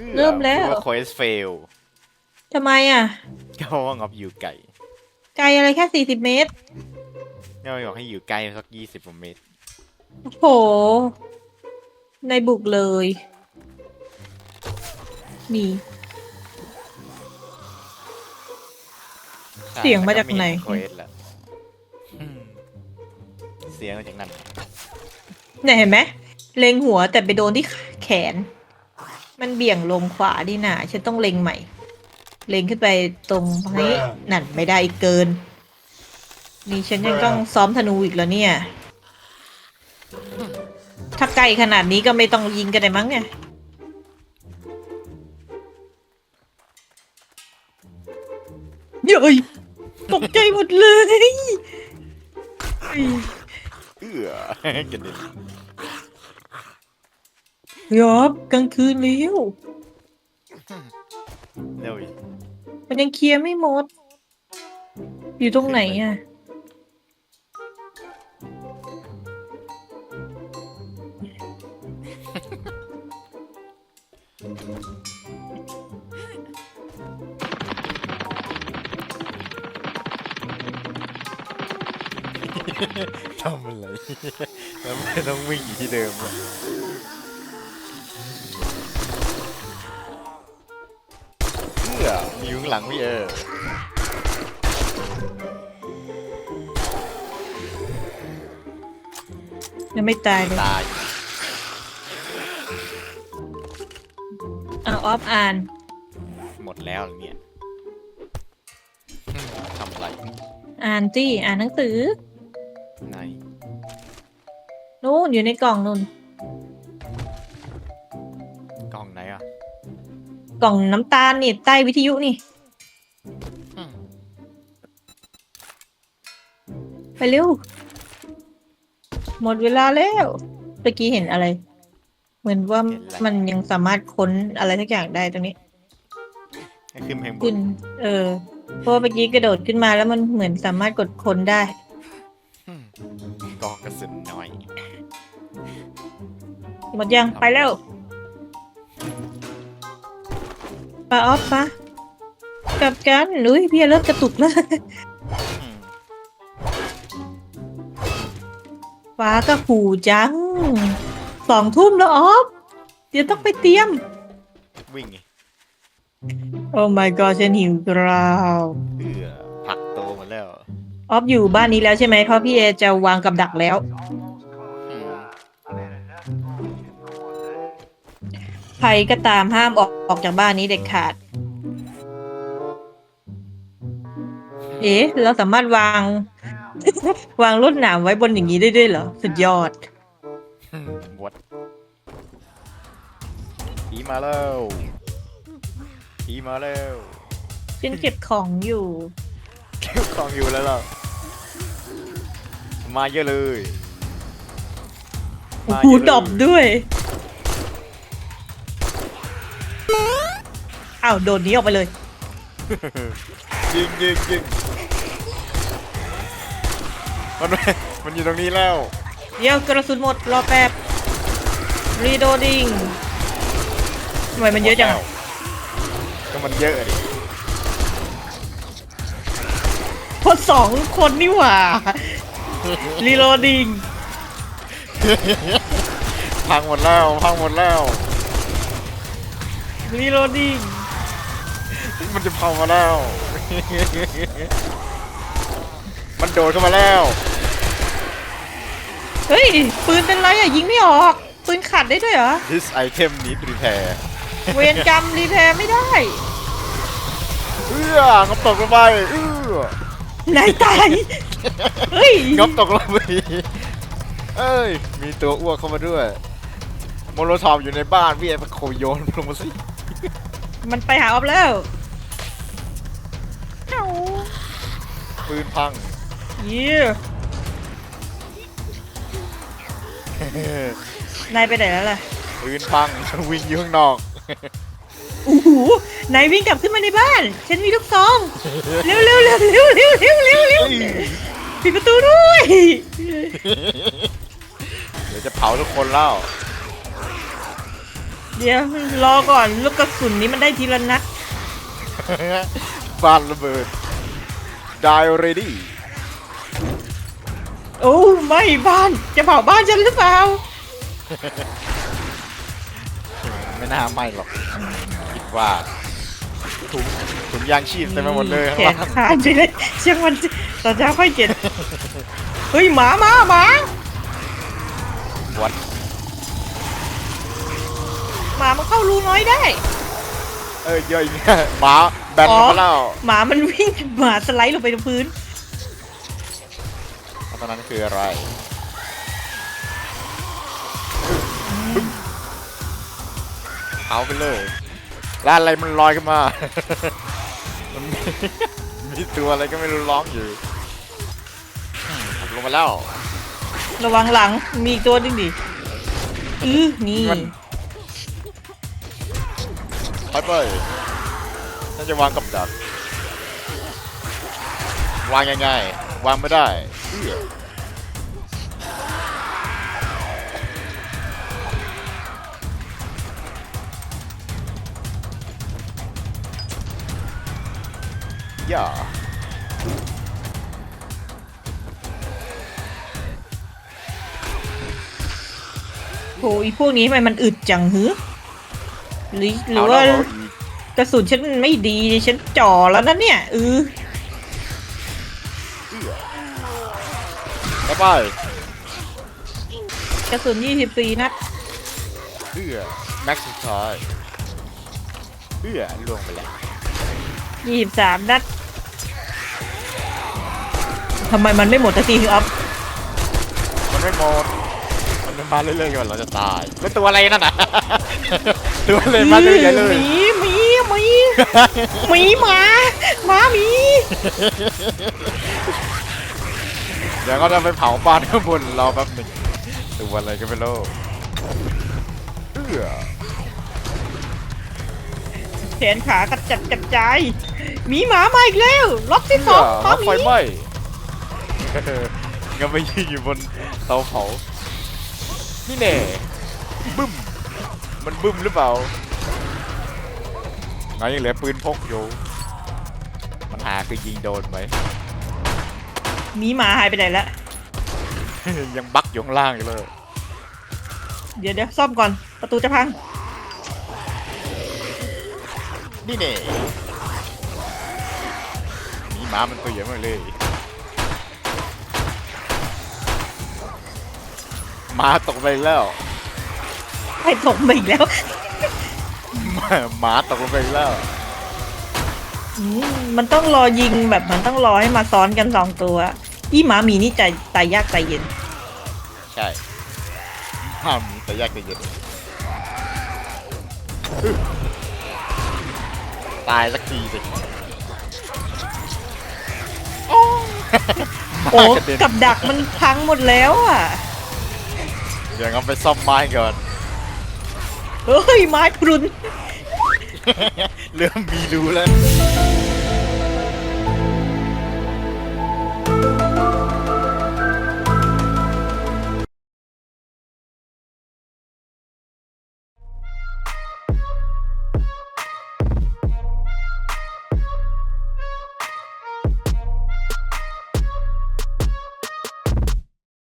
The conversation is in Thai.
อื้อเริ่มแล้วพูดว่า quest fail ทำไมอะ ก็เพราะว่างอบอยู่ไกลไกลอะไรแค่สี่สิบเมตรก็บอกให้อยู่ใกล้สักยี่สิบเมตร โอ้โห ในบุกเลย นี่เสียงมาจากไหนเควสแล้วอืมเสียงมาจากนั่น เนี่ยเห็นไหม เล็งหัวแต่ไปโดนที่แขน มันเบี่ยงลงขวาดิน่ะ ฉันต้องเล็งใหม่ เล็งขึ้นไปตรงนี้นั่นไม่ได้อีกเกิน นี่ฉันยังต้องซ้อมธนูอีกแล้วเนี่ย ถ้าไกลขนาดนี้ก็ไม่ต้องยิงกันเลยมั้งเนี่ย เย้ยตกใจหมดเลยเฮ้ยเอื้อกระเด็น ยอบกลางคืนแล้วเร็วอีกมันยังเคลียร์ไม่หมด อยู่ตรงไหนอะ ทำอะไร แล้วไม่ต้องวิ่งอยู่ที่เดิมอะ อื้อมีอยู่ข้างหลังพี่เออยังไม่ตายเลยตายอะออฟอ่านหมดแล้วเหรอเนี่ยอืมทำอะไรอ่านจี้อ่านหนังสือไหน นู่นอยู่ในกล่องนู่น กล่องน้ำตาลนี่ใต้วิทยุนี่ อืมไปเร็ว หมดเวลาแล้วเมื่อกี้เห็นอะไร เหมือนว่ามันยังสามารถค้นอะไรทักอย่างได้ตรงนี้ ให้ขึ้นเพลงบขึ้นนเออ เพราะว่าเมื่อกี้กระโดดขึ้นมาแล้วมันเหมือนสามารถกดค้นได้ อืมกองกระสุนน้อย หมดยังไปแล้ว ปาออฟปะกลับกันอุ้ยพี่เริ่มกระตุกแล้วอืมฟ้าก็ขู่จังสองทุ่มแล้วออฟเดี๋ยวต้องไปเตรียม วิ่งไงโอ้ my god ฉันหิวกราวเอื้อผลักโตหมดแล้ว ออฟอยู่บ้านนี้แล้วใช่ไหมเพราะพี่เอจะวางกับดักแล้ว ใครก็ตามห้ามออกออกจากบ้านนี้เด็ดขาด เอ๊ะ เราสามารถวาง วางรถหนามไว้บนอย่างนี้ได้ด้วยเหรอ สุดยอดวดผีมาแล้วผีมาแล้วฉันเก็บของอยู่ เก็บของอยู่แล้วเหรอมาเยอะเลยโอ้มาโหเยะเลยดอบด้วย อ้าวโดนหนี้ออกไปเลย ยิงยิงยิงมันมันอยู่ตรงนี้แล้ว เดี๋ยวกระสุนหมดรอแป๊บรีโดดิงทำไมมันเยอะจังก็มันเยอะดิเพราะสองคนนี่หว่ารีโหลดดิงพังหมดแล้วพังหมดแล้วรีโหลดดิง มันจะพังมาแล้ว มันโดดเข้ามาแล้ว เฮ้ย ปืนเป็นไรอะ ยิงไม่ออก ปืนขัดได้ด้วยเหรอ This item need repair เวรกรรมรีแพร์ไม่ได้เอื้องบตกลงไปเอื้อนายตาย เฮ้ยงบตกลงไปเอ้ย มีตัวอ้วกเข้ามาด้วย โมโลทอปอยู่ในบ้านพี่ไอ้ไปโคโยนลงมาสิ มันไปหาออฟแล้ว ปืนพังเยี่ยนายไปไหนแล้วล่ะปืนพังวิ่งอยู่ข้างนอกโอ้โหนายวิ่งกลับขึ้นมาในบ้าน ฉันมีลูกซองเร็วเร็วเร็วเร็วเร็วเร็วเร็วเร็วปิดประตูด้วยเดี๋ยวจะเผาทุกคนแล้วเดี๋ยวรอก่อนลูกกระสุนนี้มันได้ทีละนัดบ้านระเบิด die already โอ้ไม่บ้านจะเผาบ้านฉันหรือเปล่า ไม่น่าไหม่หรอก คิดว่าถุงถุงยางชีพเต็มไปหมดเลยข้างแขล่านงขาดไปเลยเชียงมันตอนเช้าค่อยเก็บเฮ้ยหมามาหมาวัดหมามันเข้ารูน้อยได้ เอ้ยเยอะอีกเนี่ยหมา แบนอ๋อมาแล้วหมามันวิ่งหมาสไลด์ลงไปตรงพื้นแล้วตอนนั้นคืออะไรเอาไปเลยแล้วอะไรมันลอยขึ้นมา มันมีมีตัวอะไรก็ไม่รู้ร้องอยู่อืมลงมาแล้ว ระวังหลังมีอีกตัวหนึงดิอือนี่มันไปไป น่าจะวางกับดัก วางยังไงวางไม่ได้เอื้ออย่าโอ้ยพวกนี้ทำไมมันอึดจังหือหรือหรือเว่าแล้วอี กกระสุนฉันมันไม่ดีฉันจ่อแล้วนะเนี่ยเออเอื้อไปไปกระสุน24 นัดเอื้อแม็กซ์สุดท้ายเอื้อล่วงไปแล้ว23 นัดทำไมมันไม่หมดสักทีคืออัพมันไม่หมดมันมาเรื่อยๆก่อนเราจะตายเป็นตัวอะไรนั่นน่ะ ตัวอะไรมาเรื่อยๆเลห ยมีหมีหมีหมีหมาหมาหมีเดี๋ยวก็จะไปเผาบ้านข้างบนรอแป๊บหนึ่งตัวอะไรก็ไม่รู้เอื้อแขนขากระจัดกระจายหมีหมามาอีกแล้วล็อกที่เอื้สอองหมาเอาหมีไฟไหม้งั้นไปยิงอยู่บนเตาเผานี่แน่บึ้มมันบึ้มหรือเปล่า ไงยังเหลือปืนพกอยู่ปัญหาคือยิงโดนไหม หมีหมาหายไปไหนละ ยังบักอยู่ข้างล่างอยู่เลย เดี๋ยวเดี๋ยวซ่อมก่อนประตูจะพัง นี่เน่มีหมามันตัวใหญ่มากเลยหมาตกไปแล้วให้ตกมาอีกแล้ว หมาหมาตกลงไปแล้วอืมมันต้องรอยิงแบบมันต้องรอให้มาซ้อนกันสองตัวอีหมาหมีนี่ใจตายยากใจเย็น ใช่ห้ามแต่แยกกันเย็นอึ๊ะตายสักทีสิโอ้หมากระเด็นกับดักมันพังหมดแล้วอะเดี๋ยวงั้นไปซ่อมไม้ก่อน เฮ้ยไม้พรุน เริ่มมีรู้แล้ว